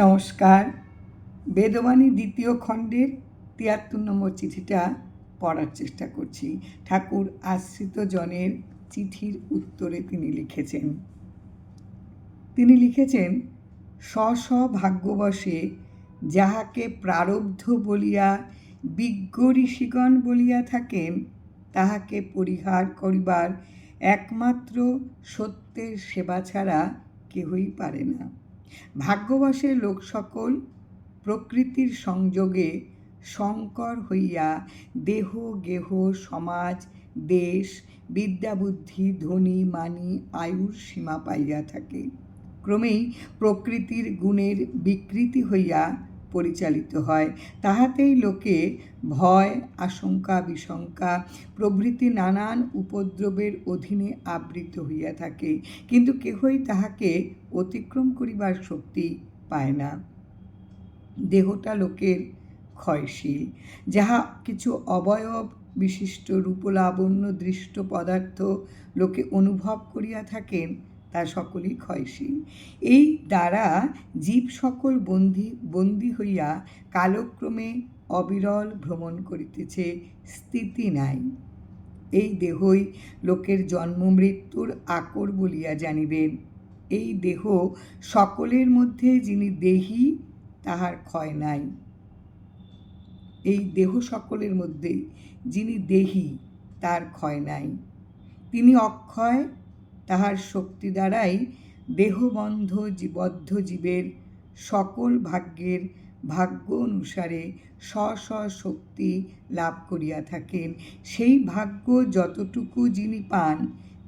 নমস্কার। বেদবাণী দ্বিতীয় খণ্ডের তিয়াত্তর নম্বর চিঠিটা পড়ার চেষ্টা করছি। ঠাকুর আশ্রিত জনের চিঠির উত্তরে তিনি লিখেছেন তিনি লিখেছেন স্ব ভাগ্যবশে যাহাকে প্রারব্ধ বলিয়া বিজ্ঞ ঋষিগণ বলিয়া থাকেন, তাহাকে পরিহার করিবার একমাত্র সত্যের সেবা ছাড়া কেহই পারে না। ভাগ্যবশে লোক সকল প্রকৃতির সংযোগে শঙ্কর হইয়া দেহ, গেহ, সমাজ, দেশ বিদ্যাবুদ্ধি ধনী মানি, আয়ুর সীমা পাইয়া থাকে। ক্রমেই প্রকৃতির গুণের বিকৃতি হইয়া পরিচালিত হয়। তাহাতেই লোকে ভয়, আশঙ্কা, বিশঙ্কা, প্রভৃতি নানান উপদ্রবের অধীনে আবৃত হইয়া থাকে। কিন্তু কেহই তাহাকে অতিক্রম করিবার শক্তি পায় না। দেহটা লোকের ক্ষয়শীল। যাহা কিছু অবয়ব বিশিষ্ট রূপলাবণ্য দৃষ্ট পদার্থ লোকে অনুভব করিয়া থাকেন তা সকলই ক্ষয়শীল এই দ্বারা জীব সকল বন্দি বন্দি হইয়া কালক্রমে অবিরল ভ্রমণ করিতেছে, স্থিতি নাই। এই দেহই লোকের জন্ম মৃত্যুর আকর বলিয়া জানিবেন এই দেহ সকলের মধ্যে যিনি দেহি, তাহার ক্ষয় নাই। এই দেহ সকলের মধ্যে যিনি দেহি, তার ক্ষয় নাই। তিনি অক্ষয় তাহার শক্তি দ্বারাই দেহবন্ধ জীবদ্ধ জীবের সকল ভাগ্যের ভাগ্য অনুসারে স্ব স্ব শক্তি লাভ করিয়া থাকেন। সেই ভাগ্য যতটুকু যিনি পান,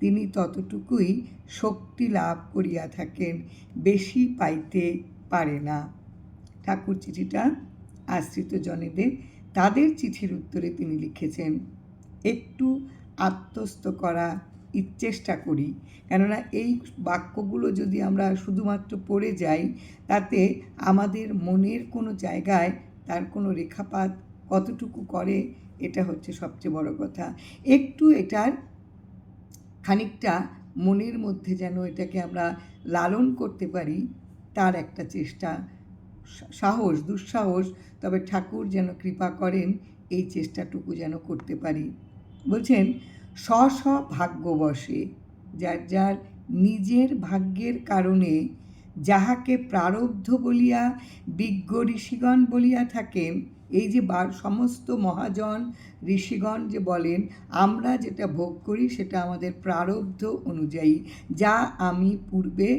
তিনি ততটুকুই শক্তি লাভ করিয়া থাকেন, বেশি পাইতে পারে না। ঠাকুর চিঠিটা আশ্রিত জনেদের, তাদের চিঠির উত্তরে তিনি লিখেছেন, একটু আত্মস্থ করা চেষ্টা করি। কেননা এই বাক্যগুলো যদি আমরা শুধুমাত্র পড়ে যাই, তাতে আমাদের মনের কোনো জায়গায় তার কোনো রেখাপাত কতটুকু করে, এটা হচ্ছে সবচেয়ে বড় কথা। একটু এটার খানিকটা মনের মধ্যে যেন এটাকে আমরা লালন করতে পারি, তার একটা চেষ্টা। সাহস, দুঃসাহস, তবে ঠাকুর যেন কৃপা করেন, এই চেষ্টাটুকু যেন করতে পারি। বলছেন স্ব স্ব ভাগ্যবশে যার যার নিজের ভাগ্যের কারণে যাহাকে প্রারব্ধ বলিয়া বিজ্ঞ ঋষিগণ বলিয়া থাকেন এই যে সমস্ত মহাজন, ঋষিগণ যে বলেন, আমরা যেটা ভোগ করি সেটা আমাদের প্রারব্ধ অনুযায়ী, যা আমি পূর্বে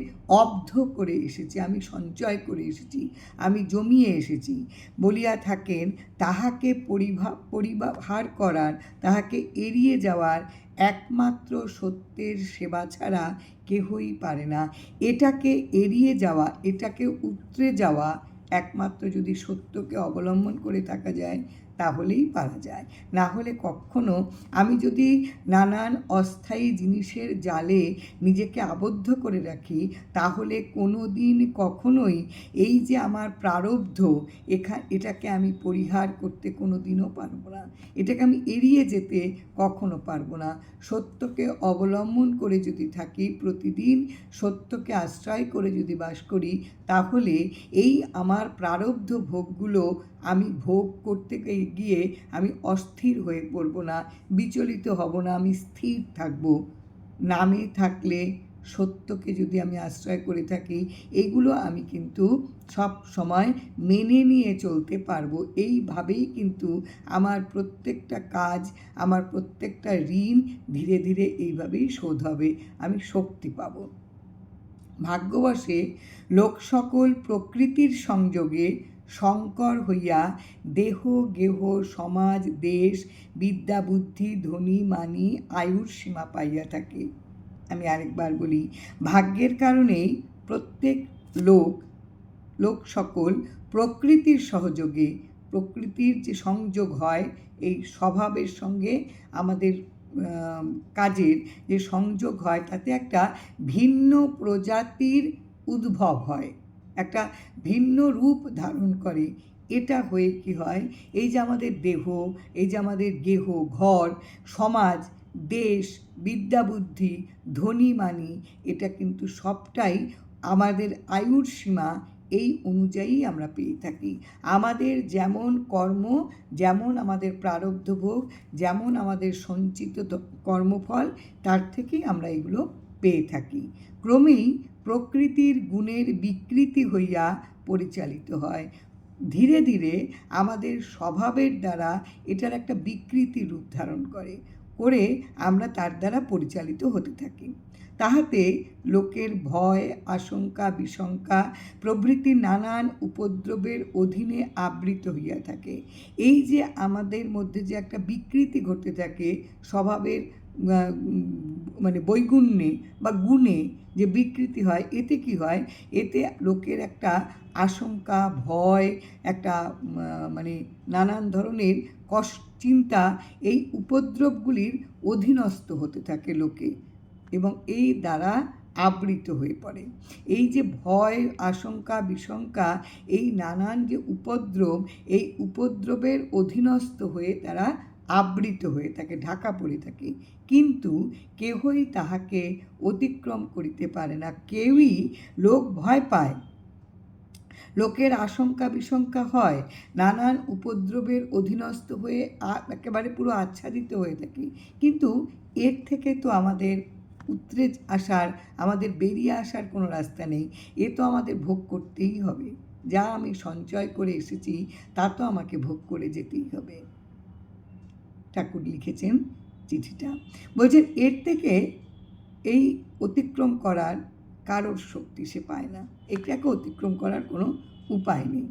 অব্ধ করে এসেছি, আমি সঞ্চয় করে এসেছি, আমি জমিয়ে এসেছি। বলিয়া থাকেন, তাহাকে পরিভা পরিবার করার, তাহাকে এড়িয়ে যাওয়ার একমাত্র সত্যের সেবা ছাড়া কেহই পারে না। এটাকে এড়িয়ে যাওয়া, এটাকে উতরে যাওয়া একমাত্র যদি সত্যকে অবলম্বন করে থাকা যায় তাহলেই পারা যায়। না হলে কখনো আমি যদি নানান অস্থায়ী জিনিসের জালে নিজেকে আবদ্ধ করে রাখি, তাহলে কোনো দিন কখনোই এই যে আমার প্রারব্ধ, এখা, এটাকে আমি পরিহার করতে কোনো দিনও পারব না। এটাকে আমি এড়িয়ে যেতে কখনো পারব না। সত্যকে অবলম্বন করে যদি থাকি, প্রতিদিন সত্যকে আশ্রয় করে যদি বাস করি, তাহলে এই আমার প্রারব্ধ ভোগগুলো আমি ভোগ করতে গিয়ে আমি অস্থির হয়ে পড়ব না, বিচলিত হব না, আমি স্থির থাকব। নামে থাকলে সত্যকে যদি আমি আশ্রয় করে থাকি, এগুলো আমি কিন্তু সব সময় মেনে নিয়ে চলতে পারব। এইভাবেই কিন্তু আমার প্রত্যেকটা কাজ, আমার প্রত্যেকটা ঋণ ধীরে ধীরে এইভাবেই শোধ হবে, আমি শক্তি পাব। ভাগ্যবশে লোক সকল প্রকৃতির সংযোগে শঙ্কর হইয়া দেহ, গেহ, সমাজ, দেশ, বিদ্যা, বুদ্ধি ধনী মানি, আয়ুর সীমা পাইয়া থাকে। আমি আরেকবার বলি, ভাগ্যের কারণেই প্রত্যেক লোক লোক সকল প্রকৃতির সহযোগে, প্রকৃতির যে সংযোগ হয়, এই স্বভাবের সঙ্গে আমাদের কাজের যে সংযোগ হয়, তাতে একটা ভিন্ন প্রজাতির উদ্ভব হয়। একটা ভিন্ন রূপ ধারণ করে। এটা হয়ে কি হয়? এই যে আমাদের দেহ, এই যে আমাদের গেহ, ঘর, সমাজ, দেশ, বিদ্যা, বুদ্ধি, ধনী, মানি, এটা কিন্তু সবটাই আমাদের আয়ুর সীমা, এই অনুযায়ী আমরা পেয়ে থাকি। আমাদের যেমন কর্ম, যেমন আমাদের প্রারব্ধ ভোগ যেমন আমাদের সঞ্চিত কর্মফল, তার থেকেই আমরা এগুলো পেয়ে থাকি। ক্রমেই প্রকৃতির গুণের বিকৃতি হইয়া পরিচালিত হয়। ধীরে ধীরে আমাদের স্বভাবের দ্বারা এটার একটা বিকৃতি রূপ ধারণ করে করে আমরা তার দ্বারা পরিচালিত হতে থাকি। তাহাতে লোকের ভয়, আশঙ্কা, বিশঙ্কা প্রভৃতি নানান উপদ্রবের অধীনে আবৃত হইয়া থাকে। এই যে আমাদের মধ্যে যে একটা বিকৃতি ঘটতে থাকে, স্বভাবের মানে বৈগুণ্যে বা গুণে যে বিকৃতি হয়, এতে কি হয়? এতে লোকের একটা আশঙ্কা, ভয়, একটা মানে নানান ধরনের কষ্ট চিন্তা এই উপদ্রবগুলির অধীনস্থ হতে থাকে লোকে এবং এই দ্বারা আবৃত হয়ে পড়ে। এই যে ভয়, আশঙ্কা, বিশঙ্কা, এই নানান যে উপদ্রব, এই উপদ্রবের অধীনস্থ হয়ে তারা আবৃত হয়ে থাকে, ঢাকা পড়ে থাকে। কিন্তু কেহই তাহাকে অতিক্রম করিতে পারে না। কেউই লোক ভয় পায়। লোকের আশঙ্কা বিশঙ্কা হয়। নানান উপদ্রবের অধীনস্থ হয়ে একেবারে পুরো আচ্ছাদিত হয়ে থাকি। কিন্তু এর থেকে তো আমাদের উতরে আসার, আমাদের বেরিয়ে আসার কোনো রাস্তা নেই। এ তো আমাদের ভোগ করতেই হবে। যা আমি সঞ্চয় করে এসেছি, তা তো আমাকে ভোগ করে যেতেই হবে। ঠাকুর লিখেছেন চিঠিটা। বলছেন, এর থেকে এই অতিক্রম করার কারোর শক্তি সে পায় না। এটাকে অতিক্রম করার কোনো উপায় নেই।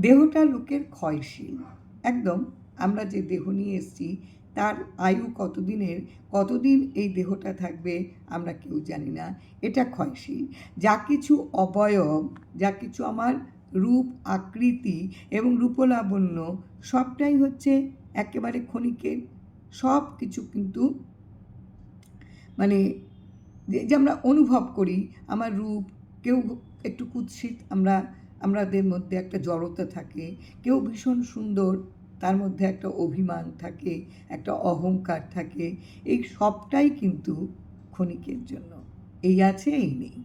দেহটা লোকের ক্ষয়শীল। একদম, আমরা যে দেহ নিয়ে এসেছি, তার আয়ু কতদিনের, কতদিন এই দেহটা থাকবে আমরা কেউ জানি না। এটা ক্ষয়শীল। যা কিছু অবয়ব, যা কিছু আমার রূপ, আকৃতি এবং রূপলাবণ্য সবটাই হচ্ছে একেবারে ক্ষণিকের সব কিছু কিন্তু মানে যে আমরা অনুভব করি, আমার রূপ, কেউ একটু কুৎসিত, আমরা, আমাদের মধ্যে একটা জড়তা থাকে, কেউ ভীষণ সুন্দর, তার মধ্যে একটা অভিমান থাকে, একটা অহংকার থাকে, এই সবটাই কিন্তু ক্ষণিকের জন্য। এই আছে, এই নেই।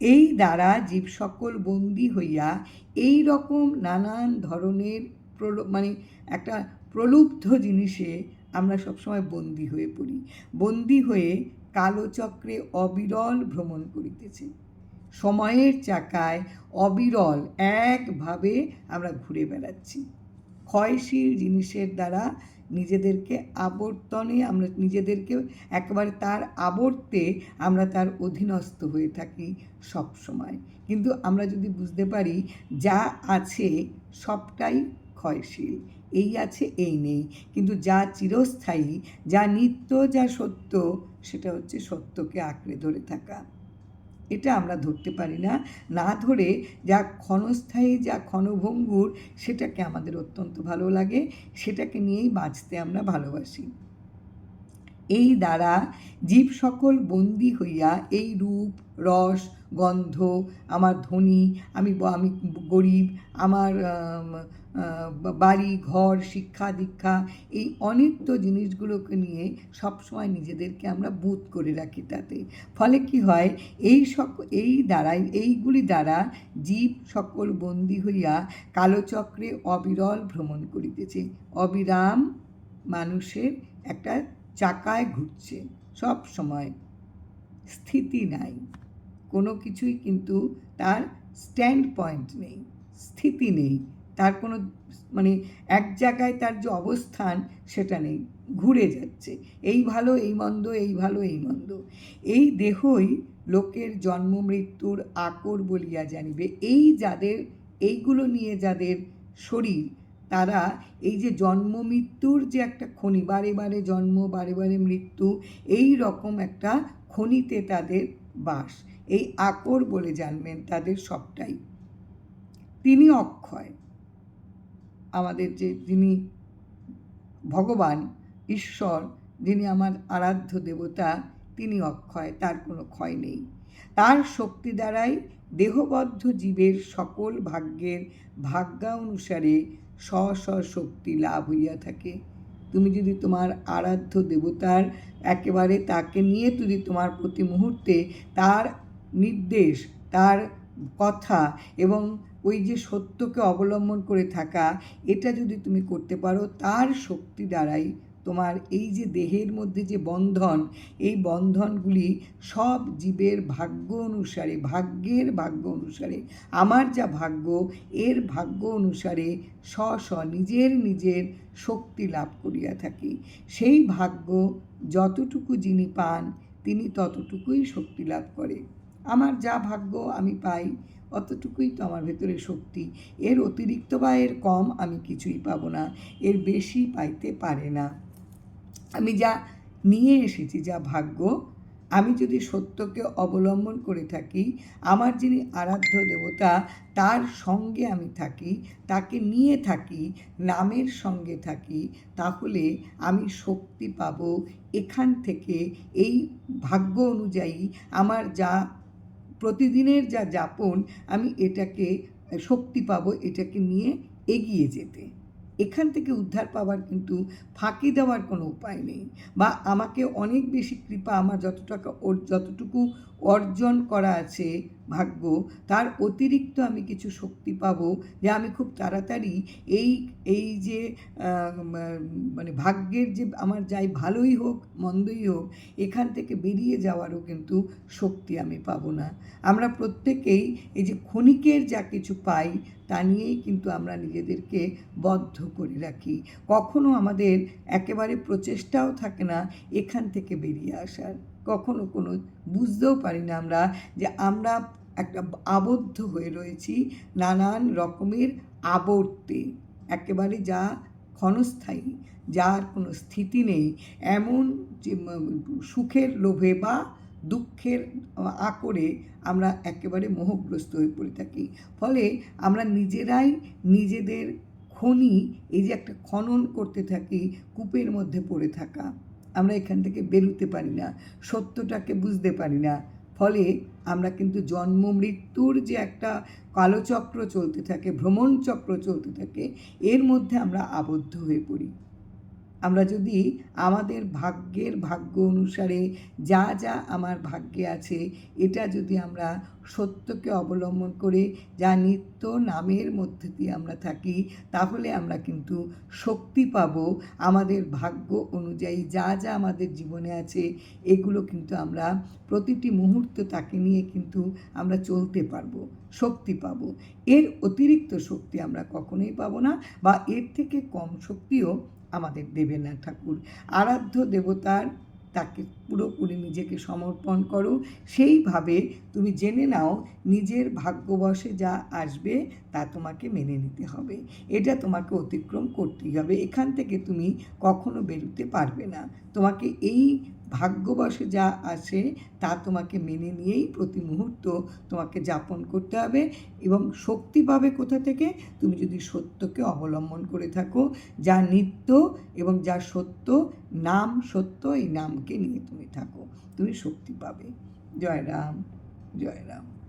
এই দ্বারা জীব সকল বন্দী হইয়া এই রকম নানান ধরনের মানে একটা প্রলুব্ধ জিনিসে আমরা সবসময় বন্দী হয়ে পড়ি। বন্দী হয়ে কালো চক্রে অবিরল ভ্রমণ করিতেছে। সময়ের চাকায় অবিরল একভাবে আমরা ঘুরে বেড়াচ্ছি। ক্ষয়শীল জিনিসের দ্বারা নিজেদেরকে আবর্তনে আমরা নিজেদেরকে একেবারে তার আবর্তে আমরা তার অধীনস্থ হয়ে থাকি সব সময় কিন্তু আমরা যদি বুঝতে পারি, যা আছে সবটাই ক্ষয়শীল। এই আছে, এই নেই। কিন্তু যা চিরস্থায়ী, যা নিত্য, যা সত্য, সেটা হচ্ছে সত্যকে আঁকড়ে ধরে থাকা। এটা আমরা ধরতে পারি না। না ধরে যা ক্ষণস্থায়ী, যা ক্ষণভঙ্গুর, সেটাকে আমাদের অত্যন্ত ভালো লাগে। সেটাকে নিয়েই বাঁচতে আমরা ভালোবাসি। এই দ্বারা জীব সকল বন্দী হইয়া এই রূপ, রস, গন্ধ, আমার ধনী, আমি আমি গরিব, আমার বাড়ি, ঘর, শিক্ষা, দীক্ষা, এই অনিত্য জিনিসগুলোকে নিয়ে সবসময় নিজেদেরকে আমরা বুধ করে রাখি তাতে। ফলে কি হয়, এই সক এই দ্বারাই, এইগুলি দ্বারা জীব সকল বন্দী হইয়া কালোচক্রে অবিরল ভ্রমণ করিতেছে। অবিরাম মানুষের একটা চাকায় ঘুরছে। সব সময় স্থিতি নাই। কোনো কিছুই কিন্তু তার স্ট্যান্ড পয়েন্ট নেই, স্থিতি নেই। তার কোনো মানে এক জায়গায় তার যে অবস্থান সেটা নেই, ঘুরে যাচ্ছে। এই ভালো, এই মন্দ, এই ভালো, এই মন্দ। এই দেহই লোকের জন্ম, মৃত্যুর আকর বলিয়া জানিবে। এই যাদের, এইগুলো নিয়ে যাদের শরীর, তারা এই যে জন্ম, মৃত্যুর যে একটা খনি, বারে বারে জন্ম, বারে বারে মৃত্যু, এই রকম একটা খনিতে তাদের বাস। এই আকর বলে জানবেন তাদের সবটাই। তিনি অক্ষয়। আমাদের যে যিনি ভগবান, ঈশ্বর, যিনি আমার আরাধ্য দেবতা, তিনি অক্ষয়, তার কোনো ক্ষয় নেই। তার শক্তি দ্বারাই দেহবদ্ধ জীবের সকল ভাগ্যের ভাগ্যা অনুসারে স্ব স্ব শক্তি লাভ হইয়া থাকে। তুমি যদি তোমার আরাধ্য দেবতার একেবারে তাকে নিয়ে যদি তোমার প্রতি মুহূর্তে তার নির্দেশ, তার কথা এবং ওই যে সত্যকে অবলম্বন করে থাকা, এটা যদি তুমি করতে পারো, তার শক্তি দ্বারাই তোমার এই যে দেহের মধ্যে যে বন্ধন, এই বন্ধনগুলি সব জীবের ভাগ্য অনুসারে, ভাগ্যের ভাগ্য অনুসারে, আমার যা ভাগ্য, এর ভাগ্য অনুসারে স্ব স্ব নিজের নিজের শক্তি লাভ করিয়া থাকি। সেই ভাগ্য যতটুকু যিনি পান, তিনি ততটুকুই শক্তি লাভ করে। আমার যা ভাগ্য আমি পাই অতটুকুই তো আমার ভেতরে শক্তি। এর অতিরিক্ত বা এর কম আমি কিছুই পাবো না। এর বেশি পাইতে পারে না। আমি যা নিয়ে এসেছি, যা ভাগ্য, আমি যদি সত্যকে অবলম্বন করে থাকি, আমার যিনি আরাধ্য দেবতা, তার সঙ্গে আমি থাকি, তাকে নিয়ে থাকি, নামের সঙ্গে থাকি, তাহলে আমি শক্তি পাব। এখান থেকে এই ভাগ্য অনুযায়ী আমার যা প্রতিদিনের যা যাপন, আমি এটাকে শক্তি পাবো, এটাকে নিয়ে এগিয়ে যেতে। এখান থেকে উদ্ধার পাওয়ার কিন্তু ফাঁকি দেওয়ার কোনো উপায় নেই বা আমাকে অনেক বেশি কৃপা, আমার যত টাকা ওর যতটুকু অর্জন করা আছে ভাগ্য, তার অতিরিক্ত আমি কিছু শক্তি পাবো যে আমি খুব তাড়াতাড়ি এই এই যে মানে ভাগ্যের যে আমার যাই ভালোই হোক, মন্দই হোক, এখান থেকে বেরিয়ে যাওয়ারও কিন্তু শক্তি আমি পাবো না। আমরা প্রত্যেকেই এই যে ক্ষণিকের যা কিছু পাই, তা নিয়েই কিন্তু আমরা নিজেদেরকে বদ্ধ করে রাখি। কখনো আমাদের একেবারে প্রচেষ্টাও থাকে না এখান থেকে বেরিয়ে আসার। কখনো কোনো বুঝতেও পারি না আমরা যে আমরা একটা আবদ্ধ হয়ে রয়েছি নানান রকমের আবর্তে। একেবারে যা ক্ষণস্থায়ী, যার কোনো স্থিতি নেই। এমন যে সুখের লোভে বা দুঃখের আকরে আমরা একেবারে মোহগ্রস্ত হয়ে পড়ে থাকি। ফলে আমরা নিজেরাই নিজেদের খনি, এই যে একটা খনন করতে থাকি, কূপের মধ্যে পড়ে থাকা। আমরা এখান থেকে বেরোতে পারি না, সত্যটাকে বুঝতে পারি না। ফলে আমরা কিন্তু জন্ম, মৃত্যুর যে একটা কালোচক্র চলতে থাকে, ভ্রমণ চক্র চলতে থাকে, এর মধ্যে আমরা আবদ্ধ হয়ে পড়ি। আমরা যদি আমাদের ভাগ্যের ভাগ্য অনুসারে যা যা আমার ভাগ্যে আছে, এটা যদি আমরা সত্যকে অবলম্বন করে যা নিত্য নামের মধ্যে দিয়ে আমরা থাকি, তাহলে আমরা কিন্তু শক্তি পাব। আমাদের ভাগ্য অনুযায়ী যা যা আমাদের জীবনে আছে, এগুলো কিন্তু আমরা প্রতিটি মুহূর্ত তাকে নিয়ে কিন্তু আমরা চলতে পারব, শক্তি পাব। এর অতিরিক্ত শক্তি আমরা কখনোই পাবো না বা এর থেকে কম শক্তিও আমাদের দেবেনা ঠাকুর। আরাধ্য দেবতার তাকে পুরোপুরি নিজেকে সমর্পণ করো। সেইভাবে তুমি জেনে নাও নিজের ভাগ্যবশে যা আসবে তা তোমাকে মেনে নিতে হবে। এটা তোমাকে অতিক্রম করতেই হবে। এখান থেকে তুমি কখনো বেরোতে পারবে না। তোমাকে এই ভাগ্যবশে যা আছে তা তোমাকে মেনে নিয়েই প্রতি মুহূর্ত তোমাকে যাপন করতে হবে এবং শক্তি পাবে কোথা থেকে? তুমি যদি সত্যকে অবলম্বন করে থাকো, যা নিত্য এবং যা সত্য, নাম সত্য, এই নামকে নিয়ে তুমি থাকো। তুমি শক্তি পাবে। জয় রাম জয় রাম।